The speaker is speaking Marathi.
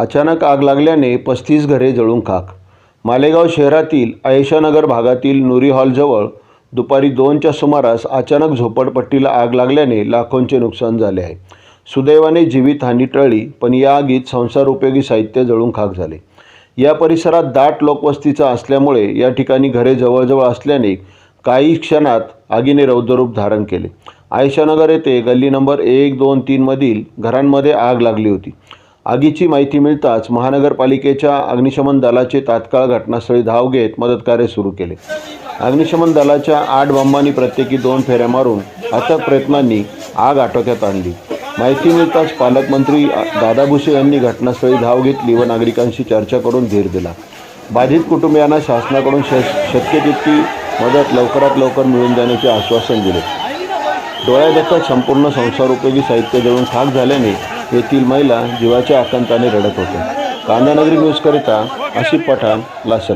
अचानक आग लागल्याने पस्तीस घरे जळून खाक. मालेगाव शहरातील आयशानगर भागातील नुरी हॉलजवळ दुपारी दोनच्या सुमारास अचानक झोपडपट्टीला आग लागल्याने लाखोंचे नुकसान झाले आहे. सुदैवाने जीवितहानी टळली पण या आगीत संसार उपयोगी साहित्य जळून खाक झाले. या परिसरात दाट लोकवस्तीचा असल्यामुळे या ठिकाणी घरे जवळजवळ असल्याने काही क्षणात आगीने रौद्ररूप धारण केले. आयशानगर येथे गल्ली नंबर एक दोन तीनमधील घरांमध्ये आग लागली होती. आगीची माहिती मिळताच महानगरपालिकेच्या अग्निशमन दलाचे तात्काळ घटनास्थळी धाव घेत मदतकार्य सुरू केले. अग्निशमन दलाच्या आठ बंबांनी प्रत्येकी दोन फेऱ्या मारून अथक प्रयत्नांनी आग आटोक्यात आणली. माहिती मिळताच पालकमंत्री दादा भुसे यांनी घटनास्थळी धाव घेतली व नागरिकांशी चर्चा करून धीर दिला. बाधित कुटुंबियांना शासनाकडून श शक्य तितकी मदत लवकरात लवकर मिळून जाण्याचे आश्वासन दिले. डोळ्यादेखत संपूर्ण संसारोपयोगी साहित्य देऊन खाक झाल्याने येथील महिला जीवाच्या आकांताने रडत होत्या. कांदानगरी न्यूजकरिता आशिफ पठाण लासन